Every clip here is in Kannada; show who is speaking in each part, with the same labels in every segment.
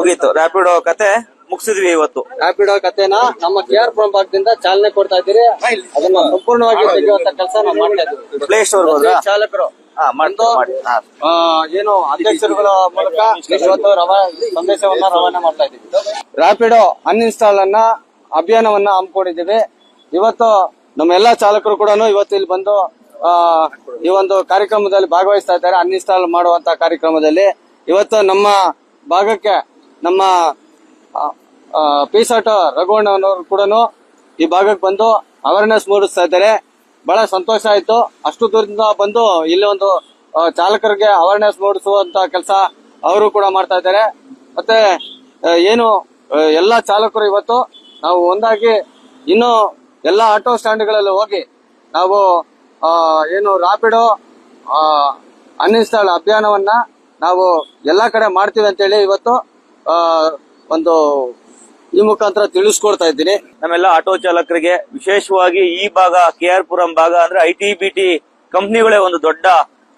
Speaker 1: ಮುಗೀತು. ರ್ಯಾಪಿಡೋ ಕತೆ ಮುಗಿಸಿದ್ವಿ ಇವತ್ತು.
Speaker 2: ರ್ಯಾಪಿಡೋ ಕತೆನ ನಮ್ಮ ಕೆ ಆರ್ ಪುರಂ ಭಾಗದಿಂದ ಚಾಲನೆ ಕೊಡ್ತಾ ಇದ್ದೀರಿ. ಅದನ್ನ ಸಂಪೂರ್ಣವಾಗಿ ತೆಗೆಯುವಂತ ಕೆಲಸ ನಾವು ಮಾಡ್ತಾ ಇದ್ದೀವಿ.
Speaker 1: ಪ್ಲೇ ಸ್ಟೋರ್
Speaker 2: ಚಾಲಕರು. ಏನು ಅಧ್ಯಕ್ಷರುಗಳ ಮೂಲಕ ಇವತ್ತು ರವ ಸಂದೇಶವನ್ನ ರವಾನೆ ಮಾಡ್ತಾ ಇದ್ದೀವಿ. ರ್ಯಾಪಿಡೋ ಅನ್ಇನ್ಸ್ಟಾಲ್ ಅನ್ನ ಅಭಿಯಾನವನ್ನ ಹಮ್ಮಿಕೊಂಡಿದ್ದೀವಿ. ಇವತ್ತು ನಮ್ಮ ಎಲ್ಲಾ ಚಾಲಕರು ಕೂಡ ಇವತ್ತು ಇಲ್ಲಿ ಬಂದು ಆ, ಈ ಒಂದು ಕಾರ್ಯಕ್ರಮದಲ್ಲಿ ಭಾಗವಹಿಸ್ತಾ ಇದ್ದಾರೆ. ಅನ್ಇನ್ಸ್ಟಾಲ್ ಮಾಡುವಂತ ಕಾರ್ಯಕ್ರಮದಲ್ಲಿ. ಇವತ್ತು ನಮ್ಮ ಭಾಗಕ್ಕೆ ನಮ್ಮ ಪೀಸಾಟ ರಘುವಣ್ಣನವರು ಕೂಡ ಈ ಭಾಗಕ್ಕೆ ಬಂದು ಅವೇರ್ನೆಸ್ ಮೂಡಿಸ್ತಾ ಇದ್ದಾರೆ. ಬಹಳ ಸಂತೋಷ ಆಯ್ತು. ಅಷ್ಟು ದೂರದಿಂದ ಬಂದು ಇಲ್ಲಿ ಒಂದು ಚಾಲಕರಿಗೆ ಅವೇರ್ನೆಸ್ ಮೂಡಿಸುವಂತ ಕೆಲಸ ಅವರು ಕೂಡ ಮಾಡ್ತಾ ಇದ್ದಾರೆ. ಮತ್ತೆ ಏನು ಎಲ್ಲ ಚಾಲಕರು ಇವತ್ತು ನಾವು ಒಂದಾಗಿ ಇನ್ನು ಎಲ್ಲ ಆಟೋ ಸ್ಟ್ಯಾಂಡ್ಗಳಲ್ಲಿ ಹೋಗಿ ನಾವು ಏನು ರಾಪಿಡೋ ಅನ್ಇನ್ಸ್ಟಾಲ್ ಅಭಿಯಾನವನ್ನ ನಾವು ಎಲ್ಲಾ ಕಡೆ ಮಾಡ್ತೀವಿ ಅಂತೇಳಿ ಇವತ್ತು ಒಂದು ಈ ಮುಖಾಂತರ ತಿಳಿಸ್ಕೊಡ್ತಾ ಇದ್ದೀನಿ.
Speaker 1: ನಮ್ಮೆಲ್ಲ ಆಟೋ ಚಾಲಕರಿಗೆ ವಿಶೇಷವಾಗಿ ಈ ಭಾಗ ಕೆ ಆರ್ ಪುರಂ ಭಾಗ ಅಂದ್ರೆ ಐ ಟಿ, ಬಿ ಕಂಪ್ನಿಗಳೇ ಒಂದು ದೊಡ್ಡ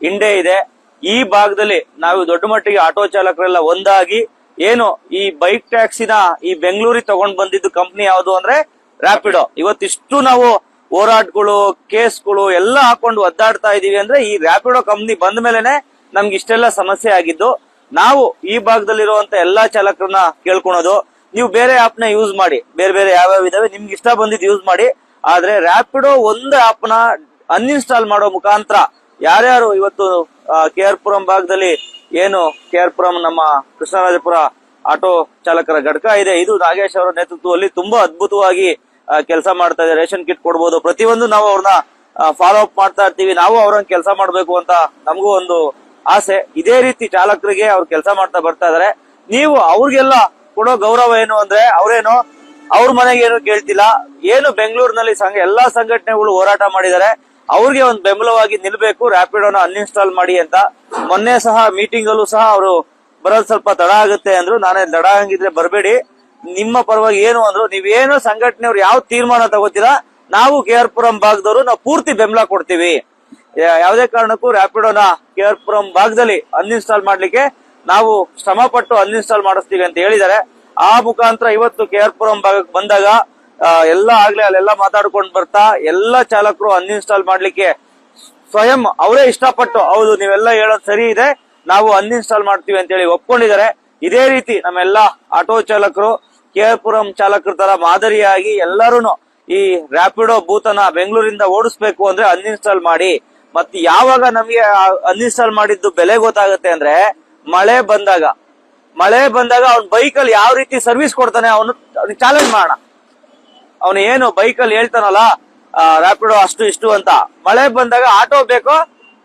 Speaker 1: ಹಿಂಡೆ ಇದೆ. ಈ ಭಾಗದಲ್ಲಿ ನಾವು ದೊಡ್ಡ ಮಟ್ಟಿಗೆ ಆಟೋ ಚಾಲಕರೆಲ್ಲ ಒಂದಾಗಿ ಏನು ಈ ಬೈಕ್ ಟ್ಯಾಕ್ಸಿನ ಈ ಬೆಂಗಳೂರಿಗೆ ತಗೊಂಡ್ ಬಂದಿದ್ದು ಕಂಪ್ನಿ ಯಾವುದು ಅಂದ್ರೆ ರ್ಯಾಪಿಡೋ ಇವತ್ತಿಷ್ಟು ನಾವು ಹೋರಾಟಗಳು, ಕೇಸ್ಗಳು ಎಲ್ಲ ಹಾಕೊಂಡು ಒದ್ದಾಡ್ತಾ ಇದೀವಿ ಅಂದ್ರೆ ಈ ರ್ಯಾಪಿಡೋ ಕಂಪ್ನಿ ಬಂದ ಮೇಲೆನೆ ನಮ್ಗೆ ಇಷ್ಟೆಲ್ಲ ಸಮಸ್ಯೆ ಆಗಿದ್ದು. ನಾವು ಈ ಭಾಗದಲ್ಲಿರುವಂತ ಎಲ್ಲಾ ಚಾಲಕರನ್ನ ಕೇಳ್ಕೊಳೋದು. ನೀವು ಬೇರೆ ಆಪ್ನ ಯೂಸ್ ಮಾಡಿ, ಬೇರೆ ಬೇರೆ ಯಾವ್ಯಾವ ಇದಾವೆ ನಿಮ್ಗೆ ಇಷ್ಟ ಬಂದಿದ್ದು ಯೂಸ್ ಮಾಡಿ, ಆದ್ರೆ ರ್ಯಾಪಿಡೋ ಒಂದು ಆಪ್ನ ಅನ್ಇನ್ಸ್ಟಾಲ್ ಮಾಡೋ ಮುಖಾಂತರ ಯಾರ್ಯಾರು ಇವತ್ತು ಕೆ ಆರ್ ಪುರಂ ಭಾಗದಲ್ಲಿ ಏನು ಕೆ ಆರ್ ಪುರಂ ನಮ್ಮ ಕೃಷ್ಣರಾಜಪುರ ಆಟೋ ಚಾಲಕರ ಘಟಕ ಇದೆ, ಇದು ನಾಗೇಶ್ ಅವರ ನೇತೃತ್ವದಲ್ಲಿ ತುಂಬಾ ಅದ್ಭುತವಾಗಿ ಕೆಲಸ ಮಾಡ್ತಾ ಇದೆ, ರೇಷನ್ ಕಿಟ್ ಕೊಡ್ಬೋದು. ಪ್ರತಿಯೊಂದು ನಾವು ಅವ್ರನ್ನ ಫಾಲೋ ಅಪ್ ಮಾಡ್ತಾ ಇರ್ತೀವಿ. ನಾವು ಅವ್ರನ್ನ ಕೆಲಸ ಮಾಡ್ಬೇಕು ಅಂತ ನಮಗೂ ಒಂದು ಆಸೆ. ಇದೇ ರೀತಿ ಚಾಲಕರಿಗೆ ಅವ್ರು ಕೆಲಸ ಮಾಡ್ತಾ ಬರ್ತಾ ಇದಾರೆ. ನೀವು ಅವ್ರಿಗೆಲ್ಲ ಕೊಡೋ ಗೌರವ ಏನು ಅಂದ್ರೆ ಅವ್ರೇನು ಅವ್ರ ಮನೆಗೆ ಏನು ಕೇಳ್ತಿಲ್ಲ. ಏನು ಬೆಂಗಳೂರಿನಲ್ಲಿ ಸಂಘ ಎಲ್ಲಾ ಸಂಘಟನೆಗಳು ಹೋರಾಟ ಮಾಡಿದ್ದಾರೆ. ಅವ್ರಿಗೆ ಒಂದು ಬೆಂಬಲವಾಗಿ ನಿಲ್ಬೇಕು ರ್ಯಾಪಿಡೋನ ಅನ್ಇನ್ಸ್ಟಾಲ್ ಮಾಡಿ ಅಂತ. ಮೊನ್ನೆ ಸಹ ಮೀಟಿಂಗ್ ಅಲ್ಲೂ ಸಹ ಅವರು ಬರೋದು ಸ್ವಲ್ಪ ತಡ ಆಗುತ್ತೆ ಅಂದ್ರು. ನಾನೇ ತಡ ಹಂಗಿದ್ರೆ ಬರಬೇಡಿ. ನಿಮ್ಮ ಪರವಾಗಿ ಏನು ಅಂದ್ರು, ನೀವೇನು ಸಂಘಟನೆಯವ್ರು ಯಾವ ತೀರ್ಮಾನ ತಗೋತೀರಾ, ನಾವು ಕೆ ಆರ್ ಪುರಂ ಭಾಗದವರು ನಾವು ಪೂರ್ತಿ ಬೆಂಬಲ ಕೊಡ್ತೀವಿ. ಯಾವುದೇ ಕಾರಣಕ್ಕೂ ರ್ಯಾಪಿಡೋನ ಕೆ ಆರ್ ಪುರಂ ಭಾಗದಲ್ಲಿ ಅನ್ಇನ್ಸ್ಟಾಲ್ ಮಾಡ್ಲಿಕ್ಕೆ ನಾವು ಶ್ರಮ ಪಟ್ಟು ಅನ್ಇನ್ಸ್ಟಾಲ್ ಮಾಡಿಸ್ತೀವಿ ಅಂತ ಹೇಳಿದ್ದಾರೆ. ಆ ಮುಖಾಂತರ ಇವತ್ತು ಕೆ ಆರ್ ಪುರಂ ಭಾಗಕ್ಕೆ ಬಂದಾಗ ಎಲ್ಲ ಆಗ್ಲೇ ಅಲ್ಲೆಲ್ಲ ಮಾತಾಡ್ಕೊಂಡು ಬರ್ತಾ ಎಲ್ಲ ಚಾಲಕರು ಅನ್ಇನ್ಸ್ಟಾಲ್ ಮಾಡ್ಲಿಕ್ಕೆ ಸ್ವಯಂ ಅವರೇ ಇಷ್ಟಪಟ್ಟು, ಹೌದು, ನೀವೆಲ್ಲ ಹೇಳೋದು ಸರಿ ಇದೆ, ನಾವು ಅನ್ಇನ್ಸ್ಟಾಲ್ ಮಾಡ್ತೀವಿ ಅಂತ ಹೇಳಿ ಒಪ್ಕೊಂಡಿದ್ದಾರೆ. ಇದೇ ರೀತಿ ನಮ್ಮೆಲ್ಲ ಆಟೋ ಚಾಲಕರು ಕೆ ಆರ್ ಪುರಂ ಚಾಲಕರ ತರ ಮಾದರಿಯಾಗಿ ಎಲ್ಲರೂ ಈ ರ್ಯಾಪಿಡೋ ಬೂತನ ಬೆಂಗಳೂರಿಂದ ಓಡಿಸ್ಬೇಕು ಅಂದ್ರೆ ಅನ್ಇನ್ಸ್ಟಾಲ್ ಮಾಡಿ ಮತ್ತೆ ಯಾವಾಗ ನಮಗೆ ಅನ್ಇನ್ಸ್ಟಾಲ್ ಮಾಡಿದ್ದು ಬೆಲೆ ಗೊತ್ತಾಗುತ್ತೆ ಅಂದ್ರೆ ಮಳೆ ಬಂದಾಗ. ಮಳೆ ಬಂದಾಗ ಅವ್ನ ಬೈಕಲ್ಲಿ ಯಾವ ರೀತಿ ಸರ್ವಿಸ್ ಕೊಡ್ತಾನೆ ಅವನು ಚಾಲೆಂಜ್ ಮಾಡೋಣ. ಅವನು ಏನು ಬೈಕಲ್ಲಿ ಹೇಳ್ತಾನಲ್ಲ ರ್ಯಾಪಿಡೋ ಅಷ್ಟು ಇಷ್ಟು ಅಂತ. ಮಳೆ ಬಂದಾಗ ಆಟೋ ಬೇಕೋ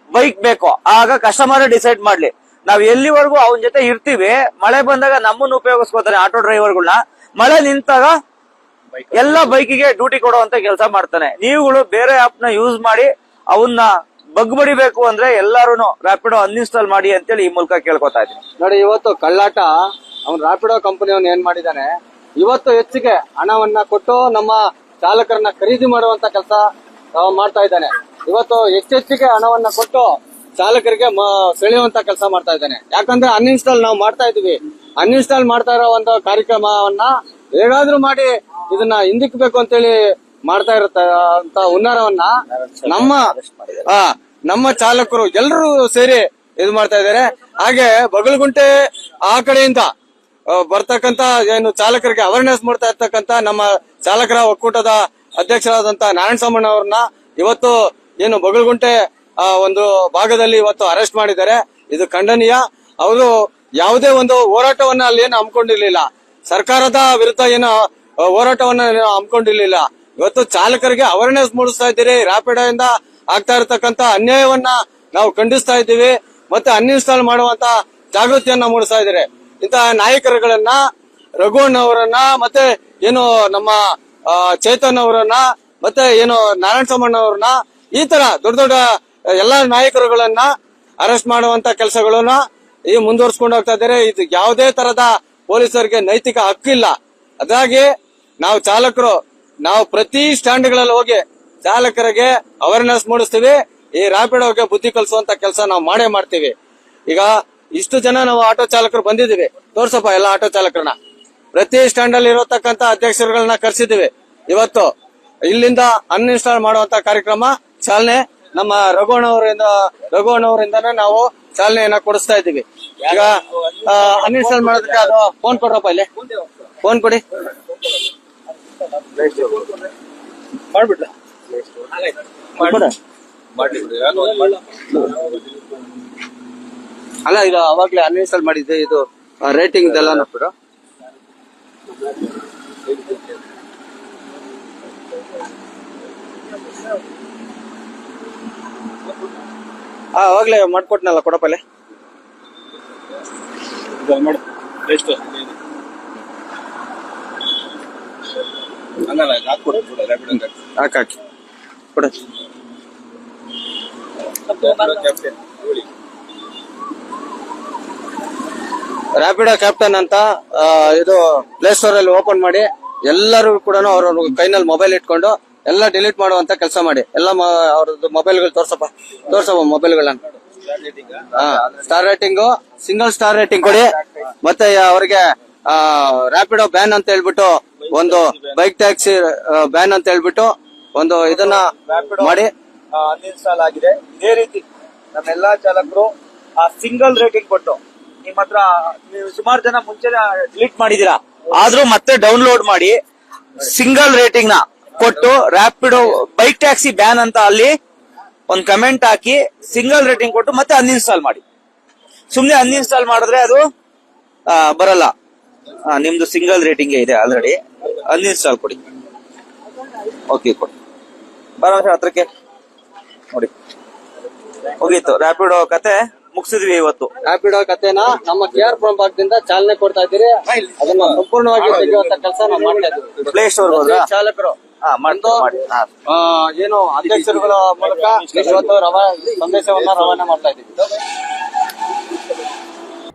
Speaker 1: ಬೈಕ್ ಬೇಕೋ ಆಗ ಕಸ್ಟಮರ್ ಡಿಸೈಡ್ ಮಾಡ್ಲಿ. ನಾವ್ ಎಲ್ಲಿವರೆಗೂ ಅವನ ಜೊತೆ ಇರ್ತೀವಿ ಮಳೆ ಬಂದಾಗ ನಮ್ಮನ್ನು ಉಪಯೋಗಿಸ್ಕೋತಾನೆ ಆಟೋ ಡ್ರೈವರ್ಗಳನ್ನ ಮಳೆ ನಿಂತಾಗ ಎಲ್ಲ ಬೈಕಿಗೆ ಡ್ಯೂಟಿ ಕೊಡುವಂತ ಕೆಲಸ ಮಾಡ್ತಾನೆ. ನೀವುಗಳು ಬೇರೆ ಆಪ್ನ ಯೂಸ್ ಮಾಡಿ ಅವನ್ನ ಬಗ್ ಬಡಿಬೇಕು ಅಂದ್ರೆ ಎಲ್ಲಾರು ರಾಪಿಡೋ ಅನ್ಇನ್ಸ್ಟಾಲ್ ಮಾಡಿ ಅಂತೇಳಿ ಈ ಮೂಲಕ ಕೇಳ್ಕೊತಾ ಇದ್ದೀನಿ.
Speaker 2: ನೋಡಿ ಇವತ್ತು ಕಳ್ಳಾಟ ಅವ್ನು ರಾಪಿಡೋ ಕಂಪನಿಯವನು ಏನ್ ಮಾಡಿದಾನೆ? ಇವತ್ತು ಹೆಚ್ಚಿಗೆ ಹಣವನ್ನ ಕೊಟ್ಟು ನಮ್ಮ ಚಾಲಕರನ್ನ ಖರೀದಿ ಮಾಡುವಂತ ಕೆಲಸ ಮಾಡ್ತಾ ಇದ್ದಾನೆ. ಇವತ್ತು ಹೆಚ್ಚೆಚ್ಚಿಗೆ ಹಣವನ್ನ ಕೊಟ್ಟು ಚಾಲಕರಿಗೆ ಸೆಳೆಯುವಂತ ಕೆಲಸ ಮಾಡ್ತಾ ಇದ್ದಾನೆ. ಯಾಕಂದ್ರೆ ಅನ್ಇನ್ಸ್ಟಾಲ್ ನಾವು ಮಾಡ್ತಾ ಇದೀವಿ ಅನ್ಇನ್ಸ್ಟಾಲ್ ಮಾಡ್ತಾ ಇರೋ ಒಂದು ಕಾರ್ಯಕ್ರಮವನ್ನ ಹೇಗಾದ್ರೂ ಮಾಡಿ ಇದನ್ನ ಹಿಂದಿಕ್ಬೇಕು ಅಂತೇಳಿ ಮಾಡ್ತಾ ಇರತ್ತ ಅಂತ ಹುನ್ನಾರವನ್ನ ನಮ್ಮ ನಮ್ಮ ಚಾಲಕರು ಎಲ್ಲರೂ ಸೇರಿ ಇದು ಮಾಡ್ತಾ ಇದ್ದಾರೆ. ಹಾಗೆ ಬಗಲಗುಂಟೆ ಆ ಕಡೆಯಿಂದ ಬರ್ತಕ್ಕಂತ ಏನು ಚಾಲಕರಿಗೆ ಅವೇರ್ನೆಸ್ ಮಾಡ್ತಾ ಇರ್ತಕ್ಕಂತ ನಮ್ಮ ಚಾಲಕರ ಒಕ್ಕೂಟದ ಅಧ್ಯಕ್ಷರಾದಂತ ನಾರಾಯಣ ಸಾಮಣ್ಣ ಅವ್ರನ್ನ ಇವತ್ತು ಏನು ಬಗಲಗುಂಟೆ ಒಂದು ಭಾಗದಲ್ಲಿ ಇವತ್ತು ಅರೆಸ್ಟ್ ಮಾಡಿದ್ದಾರೆ. ಇದು ಖಂಡನೀಯ. ಅವರು ಯಾವುದೇ ಒಂದು ಹೋರಾಟವನ್ನ ಅಲ್ಲಿ ಏನು ಹಮ್ಮಿಕೊಂಡಿರ್ಲಿಲ್ಲ. ಸರ್ಕಾರದ ವಿರುದ್ಧ ಏನು ಹೋರಾಟವನ್ನ ಹಮ್ಮಿಕೊಂಡಿರ್ಲಿಲ್ಲ. ಇವತ್ತು ಚಾಲಕರಿಗೆ ಅವೇರ್ನೆಸ್ ಮೂಡಿಸ್ತಾ ಇದ್ದೀರಿ. ರ್ಯಾಪಿಡೋ ಇಂದ ಆಗ್ತಾ ಇರತಕ್ಕಂತ ಅನ್ಯಾಯವನ್ನ ನಾವು ಖಂಡಿಸ್ತಾ ಇದ್ದೀವಿ ಮತ್ತೆ ಅನ್ಇನ್ಸ್ಟಾಲ್ ಮಾಡುವಂತ ಜಾಗೃತಿಯನ್ನ ಮೂಡಿಸ್ತಾ ಇದ್ದಾರೆ. ಇಂತಹ ನಾಯಕರುಗಳನ್ನ, ರಘುವಣ್ಣ ಅವರನ್ನ, ಮತ್ತೆ ಏನು ನಮ್ಮ ಚೇತನ್ ಅವರನ್ನ, ಮತ್ತೆ ಏನು ನಾರಾಯಣ ಸಾಮಣ್ಣ ಅವ್ರನ್ನ, ಈ ತರ ದೊಡ್ಡ ದೊಡ್ಡ ಎಲ್ಲಾ ನಾಯಕರುಗಳನ್ನ ಅರೆಸ್ಟ್ ಮಾಡುವಂತ ಕೆಲಸಗಳನ್ನ ಈ ಮುಂದುವರ್ಸ್ಕೊಂಡು ಹೋಗ್ತಾ ಇದ್ದಾರೆ. ಇದು ಯಾವುದೇ ತರದ ಪೊಲೀಸರಿಗೆ ನೈತಿಕ ಹಕ್ಕಿಲ್ಲ. ಅದಾಗಿ ನಾವು ಚಾಲಕರು, ನಾವು ಪ್ರತಿ ಸ್ಟ್ಯಾಂಡ್ಗಳಲ್ಲಿ ಹೋಗಿ ಚಾಲಕರಿಗೆ ಅವೇರ್ನೆಸ್ ಮೂಡಿಸ್ತೀವಿ. ಈ ರಾಪಿಡ್ ಹೋಗಿ ಬುದ್ಧಿ ಕಲಿಸುವಂತ ಕೆಲಸ ನಾವು ಮಾಡೇ ಮಾಡ್ತೀವಿ. ಈಗ ಇಷ್ಟು ಜನ ನಾವು ಆಟೋ ಚಾಲಕರು ಬಂದಿದ್ದೀವಿ. ತೋರ್ಸಪ್ಪ ಎಲ್ಲ ಆಟೋ ಚಾಲಕರನ್ನ. ಪ್ರತಿ ಸ್ಟ್ಯಾಂಡ್ ಅಲ್ಲಿ ಇರತಕ್ಕಂತ ಅಧ್ಯಕ್ಷರುಗಳನ್ನ ಕರೆಸಿದ್ದೀವಿ. ಇವತ್ತು ಇಲ್ಲಿಂದ ಅನ್ಇನ್ಸ್ಟಾಲ್ ಮಾಡುವಂತ ಕಾರ್ಯಕ್ರಮ, ಚಾಲನೆ ನಮ್ಮ ರಘುವಣ್ಣವರಿಂದ ರಘುವಣ್ಣವರಿಂದನೇ ನಾವು ಚಾಲನೆಯನ್ನ ಕೊಡಿಸ್ತಾ ಇದ್ದೀವಿ. ಈಗ ಅನ್ಇನ್ಸ್ಟಾಲ್ ಮಾಡೋದಕ್ಕೆ ಅದು ಫೋನ್ ಕೊಡ್ರಪ್ಪ ಇಲ್ಲಿ. ಫೋನ್ ಕೊಡಿ.
Speaker 1: ಮಾಡ್ಬಿಡ್ಲ?
Speaker 2: ಅಲ್ಲ ಇದು ಅವಾಗ್ಲೇ ಅನ್ಇನ್ಸ್ಟಾಲ್ ಮಾಡಿದ್ದೆ ಇದು ರೇಟಿಂಗ್ ಇದೆಲ್ಲ ನೋಡ್ಬಿಡು ಅವಾಗ್ಲೇ ಮಾಡ್ಕೊಟ್ನಲ್ಲ ಕೊಡಪ್ಪಲೆ ಹಾಕಿ. ಕೊಡ ರ್ಯಾಪಿಡೋ ಕ್ಯಾಪ್ಟನ್ ಅಂತ ಇದು ಪ್ಲೇ ಸ್ಟೋರ್ ಅಲ್ಲಿ ಓಪನ್ ಮಾಡಿ, ಎಲ್ಲರೂ ಕೂಡ ಅವ್ರ ಕೈನಲ್ಲಿ ಮೊಬೈಲ್ ಇಟ್ಕೊಂಡು, ಎಲ್ಲ ಡಿಲೀಟ್ ಮಾಡುವಂತ ಕೆಲಸ ಮಾಡಿ. ಎಲ್ಲ ಅವ್ರದ್ದು ಮೊಬೈಲ್ಗಳು ತೋರ್ಸಪ್ಪ ತೋರ್ಸಪ್ಪ ಮೊಬೈಲ್ಗಳನ್ನ star rating single star rating ಕೊಡಿ. ಮತ್ತೆ ಅವ್ರಿಗೆ ರ್ಯಾಪಿಡೋ ಬ್ಯಾನ್ ಅಂತ ಹೇಳ್ಬಿಟ್ಟು, ಒಂದು ಬೈಕ್ ಟ್ಯಾಕ್ಸಿ ಬ್ಯಾನ್ ಅಂತ ಹೇಳ್ಬಿಟ್ಟು ಒಂದು ಇದನ್ನ ಮಾಡಿ.
Speaker 1: ಅನ್ಇನ್ಸ್ಟಾಲ್ ಆಗಿದೆ. ಇದೇ ರೀತಿ ನಮ್ಮೆಲ್ಲಾ ಚಾಲಕರು ಆ ಸಿಂಗಲ್ ರೇಟಿಂಗ್ ಕೊಟ್ಟು ನಿಮ್ಮ ಹತ್ರ ನೀವು ಸುಮಾರು ಜನ ಮುಂಚೆ ಡಿಲೀಟ್ ಮಾಡಿದೀರಾ ಆದ್ರೂ ಮತ್ತೆ ಡೌನ್ಲೋಡ್ ಮಾಡಿ ಸಿಂಗಲ್ ರೇಟಿಂಗ್ನ ಕೊಟ್ಟು ರ್ಯಾಪಿಡೋ ಬೈಕ್ ಟ್ಯಾಕ್ಸಿ ಬ್ಯಾನ್ ಅಂತ ಅಲ್ಲಿ ಒಂದ್ ಕಮೆಂಟ್ ಹಾಕಿ ಸಿಂಗಲ್ ರೇಟಿಂಗ್ ಕೊಟ್ಟು ಮತ್ತೆ ಅನ್ಇನ್ಸ್ಟಾಲ್ ಮಾಡಿ. ಸುಮ್ನೆ ಅನ್ಇನ್ಸ್ಟಾಲ್ ಮಾಡಿದ್ರೆ ಅದು ಬರಲ್ಲ. ನಿಮ್ದು ಸಿಂಗಲ್ ರೇಟಿಂಗ್ ಇದೆ ಆಲ್ರೆಡಿ ಅನ್ಇನ್ಸ್ಟಾಲ್ ಕೊಡಿ. ಓಕೆ ಕೊಡಿ. ಬರೋ ಹತ್ರಕ್ಕೆ. ನೋಡಿ. ಹೋಗಿತ್ತು ರ್ಯಾಪಿಡೋ ಕತೆ ಮುಗಿಸಿದ್ವಿ ಇವತ್ತು.
Speaker 2: ರ್ಯಾಪಿಡೋ ಕತೆನ ನಮ್ಮ ಕೆ ಆರ್ ಪುರಂ ಭಾಗದಿಂದ ಚಾಲನೆ ಕೊಡ್ತಾ ಇದ್ದೀರಿ. ಅದನ್ನ ಸಂಪೂರ್ಣವಾಗಿ ತೆಗೆಯುವಂತ ಕೆಲಸ ನಾವು ಮಾಡ್ತಾ ಇದ್ದೀವಿ.
Speaker 1: ಪ್ಲೇ ಸ್ಟೋರ್
Speaker 2: ಚಾಲಕರು. ಏನು ಅಧ್ಯಕ್ಷರುಗಳ ಮೂಲಕ ಸಂದೇಶವನ್ನ ರವಾನೆ ಮಾಡ್ತಾ ಇದ್ದೀವಿ.